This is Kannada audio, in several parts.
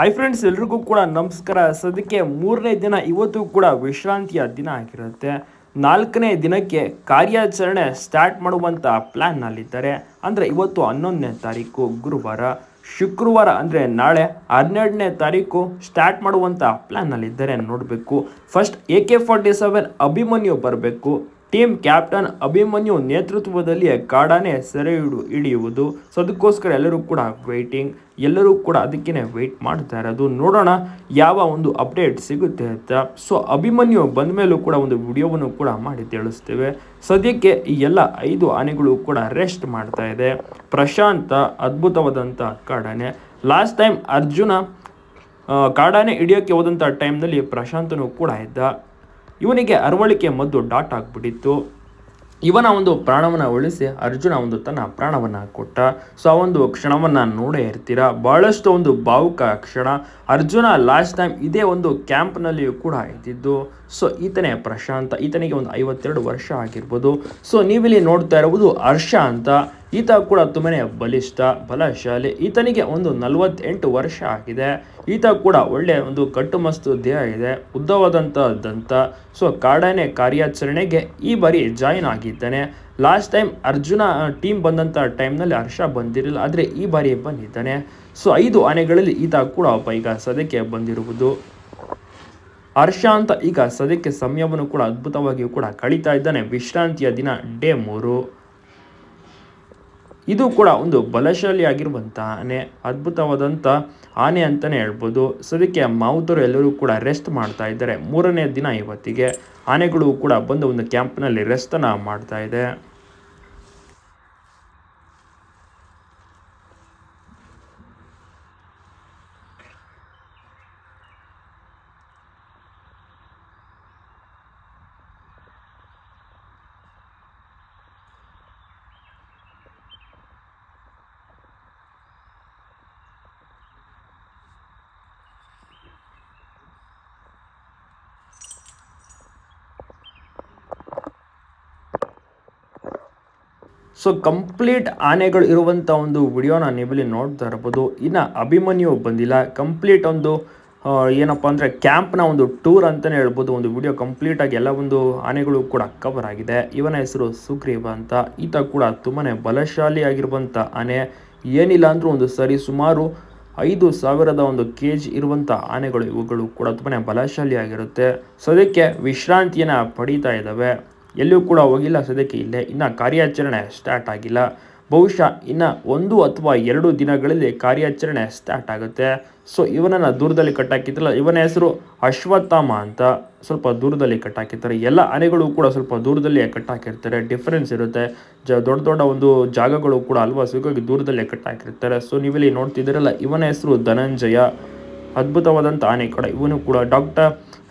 ಹಾಯ್ ಫ್ರೆಂಡ್ಸ್ ಎಲ್ರಿಗೂ ಕೂಡ ನಮಸ್ಕಾರ. ಸದ್ಯಕ್ಕೆ ಮೂರನೇ ದಿನ, ಇವತ್ತು ಕೂಡ ವಿಶ್ರಾಂತಿಯ ದಿನ ಆಗಿರುತ್ತೆ. ನಾಲ್ಕನೇ ದಿನಕ್ಕೆ ಕಾರ್ಯಾಚರಣೆ ಸ್ಟಾರ್ಟ್ ಮಾಡುವಂಥ ಪ್ಲ್ಯಾನ್ನಲ್ಲಿದ್ದಾರೆ ಅಂದರೆ ಇವತ್ತು ಹನ್ನೊಂದನೇ ತಾರೀಕು, ಗುರುವಾರ. ಶುಕ್ರವಾರ ಅಂದರೆ ನಾಳೆ ಹನ್ನೆರಡನೇ ತಾರೀಕು ಸ್ಟಾರ್ಟ್ ಮಾಡುವಂಥ ಪ್ಲ್ಯಾನ್ನಲ್ಲಿದ್ದಾರೆ ನೋಡಬೇಕು. First A K forty seven Abhimanyu ಬರಬೇಕು. ಟೀಮ್ ಕ್ಯಾಪ್ಟನ್ ಅಭಿಮನ್ಯು ನೇತೃತ್ವದಲ್ಲಿ ಕಾಡಾನೆ ಸೆರೆ ಹಿಡು ಹಿಡಿಯುವುದು. ಸೊ, ಅದಕ್ಕೋಸ್ಕರ ಎಲ್ಲರೂ ಕೂಡ ವೆಯ್ಟಿಂಗ್ ಎಲ್ಲರೂ ಕೂಡ ಅದಕ್ಕೇ ವೆಯ್ಟ್ ಮಾಡ್ತಾ ಇರೋದು. ನೋಡೋಣ ಯಾವ ಒಂದು ಅಪ್ಡೇಟ್ ಸಿಗುತ್ತೆ ಅಂತ. ಸೊ, ಅಭಿಮನ್ಯು ಬಂದ ಮೇಲೂ ಕೂಡ ಒಂದು ವಿಡಿಯೋವನ್ನು ಕೂಡ ಮಾಡಿ ತಿಳಿಸ್ತೇವೆ. ಸದ್ಯಕ್ಕೆ ಈ ಎಲ್ಲ ಐದು ಆನೆಗಳು ಕೂಡ ರೆಸ್ಟ್ ಮಾಡ್ತಾ ಇದೆ. ಪ್ರಶಾಂತ ಅದ್ಭುತವಾದಂಥ ಕಾಡಾನೆ. ಲಾಸ್ಟ್ ಟೈಮ್ ಅರ್ಜುನ ಕಾಡಾನೆ ಹಿಡಿಯೋಕ್ಕೆ ಹೋದಂಥ ಟೈಮ್ನಲ್ಲಿ ಪ್ರಶಾಂತನು ಕೂಡ ಇದ್ದ. ಇವನಿಗೆ ಅರವಳಿಕೆ ಮದ್ದು ಡಾಟ್ ಆಗಿಬಿಟ್ಟಿತ್ತು. ಇವನ ಒಂದು ಪ್ರಾಣವನ್ನು ಉಳಿಸಿ ಅರ್ಜುನ ಒಂದು ತನ್ನ ಪ್ರಾಣವನ್ನು ಕೊಟ್ಟ. ಸೊ, ಆ ಒಂದು ಕ್ಷಣವನ್ನು ನೋಡೇ ಇರ್ತೀರ? ಬಹಳಷ್ಟು ಒಂದು ಭಾವುಕ ಕ್ಷಣ. ಅರ್ಜುನ ಲಾಸ್ಟ್ ಟೈಮ್ ಇದೇ ಒಂದು ಕ್ಯಾಂಪ್ನಲ್ಲಿಯೂ ಕೂಡ ಇದ್ದಿದ್ದು. ಸೊ, ಈತನೇ ಪ್ರಶಾಂತ. ಈತನಿಗೆ ಒಂದು ಐವತ್ತೆರಡು ವರ್ಷ ಆಗಿರ್ಬೋದು. ಸೊ, ನೀವಿಲ್ಲಿ ನೋಡ್ತಾ ಇರುವುದು ಹರ್ಷ ಅಂತ. ಈತ ಕೂಡ ತುಂಬನೇ ಬಲಿಷ್ಠ, ಬಲಶಾಲಿ. ಈತನಿಗೆ ಒಂದು ನಲವತ್ತೆಂಟು ವರ್ಷ ಆಗಿದೆ. ಈತ ಕೂಡ ಒಳ್ಳೆ ಒಂದು ಕಟ್ಟುಮಸ್ತು ದೇಹ ಇದೆ. ಉದ್ದವಾದಂಥ ದಂತ. ಸೊ, ಕಾಡಾನೆ ಕಾರ್ಯಾಚರಣೆಗೆ ಈ ಬಾರಿ ಜಾಯಿನ್ ಆಗಿದ್ದಾನೆ. ಲಾಸ್ಟ್ ಟೈಮ್ ಅರ್ಜುನ ಟೀಮ್ ಬಂದಂಥ ಟೈಮ್ನಲ್ಲಿ ಹರ್ಷ ಬಂದಿರಲಿಲ್ಲ. ಆದರೆ ಈ ಬಾರಿ ಬಂದಿದ್ದಾನೆ. ಸೊ, ಐದು ಆನೆಗಳಲ್ಲಿ ಈತ ಕೂಡ ಒಬ್ಬ. ಈಗ ಸದ್ಯಕ್ಕೆ ಬಂದಿರುವುದು ಹರ್ಷ ಅಂತ. ಈಗ ಸದ್ಯಕ್ಕೆ ಸಮಯವನ್ನು ಕೂಡ ಅದ್ಭುತವಾಗಿಯೂ ಕೂಡ ಕಳೀತಾ ಇದ್ದಾನೆ. ವಿಶ್ರಾಂತಿಯ ದಿನ ಡೇ ಮೂರು. ಇದು ಕೂಡ ಒಂದು ಬಲಶಾಲಿಯಾಗಿರುವಂಥ ಆನೆ ಅದ್ಭುತವಾದಂಥ ಆನೆ ಅಂತಲೇ ಹೇಳ್ಬೋದು. ಸದ್ಯಕ್ಕೆ ಮಾವುತರು ಎಲ್ಲರೂ ಕೂಡ ರೆಸ್ಟ್ ಮಾಡ್ತಾ ಇದ್ದಾರೆ. ಮೂರನೇ ದಿನ ಇವತ್ತಿಗೆ ಆನೆಗಳು ಕೂಡ ಬಂದು ಒಂದು ಕ್ಯಾಂಪ್ನಲ್ಲಿ ರೆಸ್ಟನ್ನು ಮಾಡ್ತಾ ಇದೆ. ಸೊ ಕಂಪ್ಲೀಟ್ ಆನೆಗಳು ಇರುವಂಥ ಒಂದು ವಿಡಿಯೋನ ನೀವಿಲ್ಲಿ ನೋಡ್ತಾ ಇರ್ಬೋದು. ಇನ್ನು ಅಭಿಮನ್ಯು ಬಂದಿಲ್ಲ. ಕಂಪ್ಲೀಟ್ ಒಂದು ಏನಪ್ಪ ಅಂದರೆ ಕ್ಯಾಂಪ್ನ ಒಂದು ಟೂರ್ ಅಂತಲೇ ಹೇಳ್ಬೋದು. ಒಂದು ವಿಡಿಯೋ ಕಂಪ್ಲೀಟಾಗಿ ಎಲ್ಲ ಒಂದು ಆನೆಗಳು ಕೂಡ ಕವರ್ ಆಗಿದೆ. ಇವನ ಹೆಸರು ಸುಗ್ರೀವ ಅಂತ. ಈತ ಕೂಡ ತುಂಬಾ ಬಲಶಾಲಿ ಆಗಿರುವಂಥ ಆನೆ. ಏನಿಲ್ಲ ಅಂದರೂ ಒಂದು ಸರಿ ಸುಮಾರು ಐದು ಸಾವಿರದ ಒಂದು ಕೆ ಜಿ ಇರುವಂಥ ಆನೆಗಳು ಇವುಗಳು ಕೂಡ ತುಂಬಾ ಬಲಶಾಲಿಯಾಗಿರುತ್ತೆ ಅದಕ್ಕೆ ವಿಶ್ರಾಂತಿಯನ್ನು ಪಡೀತಾ ಇದ್ದಾವೆ. ಎಲ್ಲೂ ಕೂಡ ಹೋಗಿಲ್ಲ, ಸದ್ಯಕ್ಕೆ ಇಲ್ಲೇ. ಇನ್ನು ಕಾರ್ಯಾಚರಣೆ ಸ್ಟಾರ್ಟ್ ಆಗಿಲ್ಲ. ಬಹುಶಃ ಇನ್ನು ಒಂದು ಅಥವಾ ಎರಡು ದಿನಗಳಲ್ಲಿ ಕಾರ್ಯಾಚರಣೆ ಸ್ಟಾರ್ಟ್ ಆಗುತ್ತೆ. ಸೊ ಇವನನ್ನು ದೂರದಲ್ಲಿ ಕಟ್ಟಾಕಿತ್ತಲ್ಲ ಇವನ ಹೆಸರು ಅಶ್ವತ್ಥಾಮ ಅಂತ. ಸ್ವಲ್ಪ ದೂರದಲ್ಲಿ ಕಟ್ಟಾಕಿರ್ತಾರೆ. ಎಲ್ಲ ಆನೆಗಳು ಕೂಡ ಸ್ವಲ್ಪ ದೂರದಲ್ಲಿಯೇ ಕಟ್ಟಾಕಿರ್ತಾರೆ. ಡಿಫ್ರೆನ್ಸ್ ಇರುತ್ತೆ. ಜ, ದೊಡ್ಡ ದೊಡ್ಡ ಒಂದು ಜಾಗಗಳು ಕೂಡ ಅಲ್ವಾ ಸಿಗೋಗಿ ದೂರದಲ್ಲಿ ಕಟ್ಟಾಕಿರ್ತಾರೆ. ಸೊ ನೀವಿಲ್ಲಿ ನೋಡ್ತಿದ್ದೀರಲ್ಲ, ಇವನ ಹೆಸರು ಧನಂಜಯ. ಅದ್ಭುತವಾದಂಥ ಆನೆ ಕೂಡ. ಇವನು ಕೂಡ ಡಾಕ್ಟರ್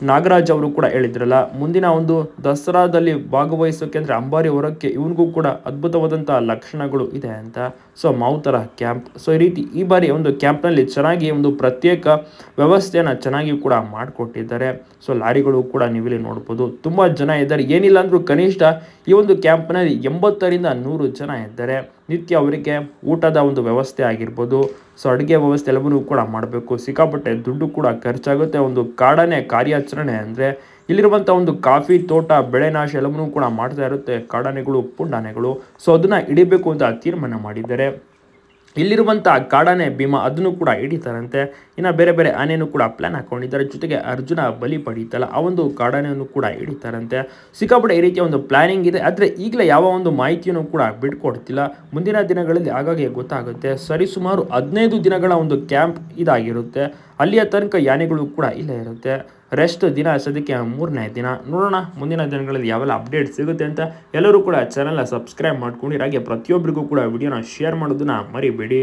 ನಾಗರಾಜ್ ಅವರು ಕೂಡ ಹೇಳಿದ್ರಲ್ಲ, ಮುಂದಿನ ಒಂದು ದಸರಾದಲ್ಲಿ ಭಾಗವಹಿಸೋಕೆ ಅಂದರೆ ಅಂಬಾರಿ ಹೊರಕ್ಕೆ ಇವನಿಗೂ ಕೂಡ ಅದ್ಭುತವಾದಂಥ ಲಕ್ಷಣಗಳು ಇದೆ ಅಂತ. ಸೊ ಮಾವುತರ ಕ್ಯಾಂಪ್ ಸೊ ಈ ರೀತಿ ಈ ಬಾರಿ ಒಂದು ಕ್ಯಾಂಪ್ನಲ್ಲಿ ಚೆನ್ನಾಗಿ ಒಂದು ಪ್ರತ್ಯೇಕ ವ್ಯವಸ್ಥೆಯನ್ನು ಚೆನ್ನಾಗಿ ಕೂಡ ಮಾಡಿಕೊಟ್ಟಿದ್ದಾರೆ. ಸೊ ಲಾರಿಗಳು ಕೂಡ ನೀವಿಲ್ಲಿ ನೋಡ್ಬೋದು. ತುಂಬ ಜನ ಇದ್ದಾರೆ. ಏನಿಲ್ಲ ಅಂದರೂ ಕನಿಷ್ಠ ಈ ಒಂದು ಕ್ಯಾಂಪ್ನಲ್ಲಿ ಎಂಬತ್ತರಿಂದ ನೂರು ಜನ ಇದ್ದಾರೆ. ನಿತ್ಯ ಅವರಿಗೆ ಊಟದ ಒಂದು ವ್ಯವಸ್ಥೆ ಆಗಿರ್ಬೋದು. ಸೊ ಅಡುಗೆ ವ್ಯವಸ್ಥೆ ಎಲ್ಲವನ್ನೂ ಕೂಡ ಮಾಡಬೇಕು. ಸಿಕ್ಕಾಪಟ್ಟೆ ದುಡ್ಡು ಕೂಡ ಖರ್ಚಾಗುತ್ತೆ. ಒಂದು ಕಾಡನೆ ಕಾರ್ಯಾಚರಣೆ ಅಂದರೆ ಇಲ್ಲಿರುವಂಥ ಒಂದು ಕಾಫಿ, ತೋಟ, ಬೆಳೆ ನಾಶ ಎಲ್ಲವನ್ನೂ ಕೂಡ ಮಾಡ್ತಾ ಇರುತ್ತೆ ಕಾಡಾನೆಗಳು, ಪುಂಡಾನೆಗಳು. ಸೊ ಅದನ್ನು ಹಿಡಿಬೇಕು ಅಂತ ತೀರ್ಮಾನ ಮಾಡಿದ್ದಾರೆ. ಇಲ್ಲಿರುವಂಥ ಕಾಡಾನೆ ಭೀಮ ಅದನ್ನು ಕೂಡ ಹಿಡಿತಾರಂತೆ. ಇನ್ನು ಬೇರೆ ಬೇರೆ ಆನೆಯನ್ನು ಕೂಡ ಪ್ಲಾನ್ ಹಾಕೊಂಡಿದ್ದಾರೆ. ಜೊತೆಗೆ ಅರ್ಜುನ ಬಲಿ ಪಡೀತಲ್ಲ, ಆ ಒಂದು ಕಾಡಾನೆಯನ್ನು ಕೂಡ ಹಿಡಿತಾರಂತೆ. ಸಿಕ್ಕಾಪಟ್ಟೆ ಈ ರೀತಿಯ ಒಂದು ಪ್ಲಾನಿಂಗ್ ಇದೆ. ಆದರೆ ಈಗಲೇ ಯಾವ ಒಂದು ಮಾಹಿತಿಯನ್ನು ಕೂಡ ಬಿಟ್ಕೊಡ್ತಿಲ್ಲ ಮುಂದಿನ ದಿನಗಳಲ್ಲಿ ಆಗಾಗ್ಗೆ ಗೊತ್ತಾಗುತ್ತೆ. ಸರಿಸುಮಾರು ಹದಿನೈದು ದಿನಗಳ ಒಂದು ಕ್ಯಾಂಪ್ ಇದಾಗಿರುತ್ತೆ. ಅಲ್ಲಿಯ ತನಕ ಯಾನೆಗಳು ಕೂಡ ಇಲ್ಲೇ ಇರುತ್ತೆ. ರೆಸ್ಟ್ ದಿನ ಸದ್ಯಕ್ಕೆ ಮೂರನೇ ದಿನ. ನೋಡೋಣ, ಮುಂದಿನ ದಿನಗಳಲ್ಲಿ ಯಾವೆಲ್ಲ ಅಪ್ಡೇಟ್ ಸಿಗುತ್ತೆ ಅಂತ ಎಲ್ಲರೂ ಕೂಡ ಚಾನಲ್ನ ಸಬ್ಸ್ಕ್ರೈಬ್ ಮಾಡ್ಕೊಂಡು ಹಾಗೆ ಪ್ರತಿಯೊಬ್ಬರಿಗೂ ಕೂಡ ವಿಡಿಯೋನ ಶೇರ್ ಮಾಡೋದನ್ನ ಮರಿಬೇಡಿ.